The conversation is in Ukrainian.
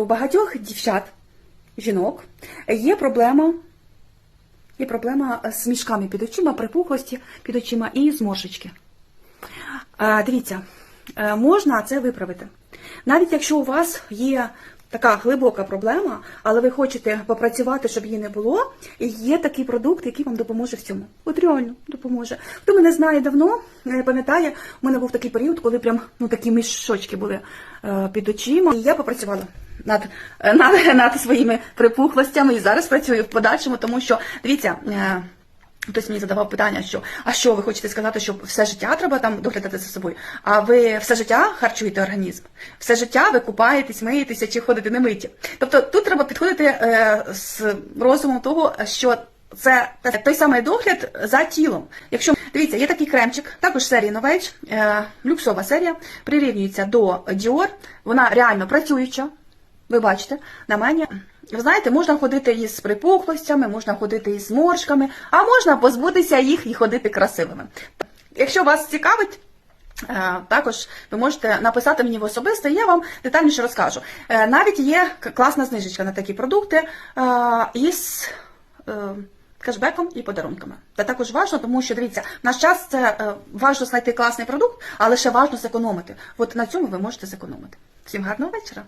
у багатьох дівчат, жінок, є проблема. Є проблема з мішками під очима, припухлості під очима і зморшечки. Е, Дивіться, е, можна це виправити. Навіть якщо у вас є така глибока проблема, але ви хочете попрацювати, щоб її не було, І є такий продукт, який вам допоможе в цьому. От реально допоможе. Хто мене знає давно, не пам'ятає, у мене був такий період, коли прям ну такі мішочки були е, під очима. І я попрацювала. Над, е, над, над своїми припухлостями і зараз працюю в подальшому, тому що дивіться, е, Хтось мені задавав питання, що а що ви хочете сказати, що все життя треба там доглядати за собою? А ви все життя харчуєте організм, все життя ви купаєтесь, миєтеся чи ходите не миті. Тобто тут треба підходити е, з розумом того, що це той самий догляд за тілом. Якщо дивіться, є такий кремчик, також серії Novage, е, люксова серія, прирівнюється до Dior, вона реально працююча. Ви бачите, на мені. Ви знаєте, можна ходити із припухлостями, можна ходити із зморшками, а можна позбутися їх і ходити красивими. Якщо вас цікавить, е, також ви можете написати мені в особисте, і я вам детальніше розкажу. Е, Навіть є класна знижечка на такі продукти е, із кешбеком і подарунками. Це також важливо, тому що дивіться, в наш час це важливо знайти класний продукт, але ще важливо зекономити. От на цьому ви можете зекономити. Всім гарного вечора!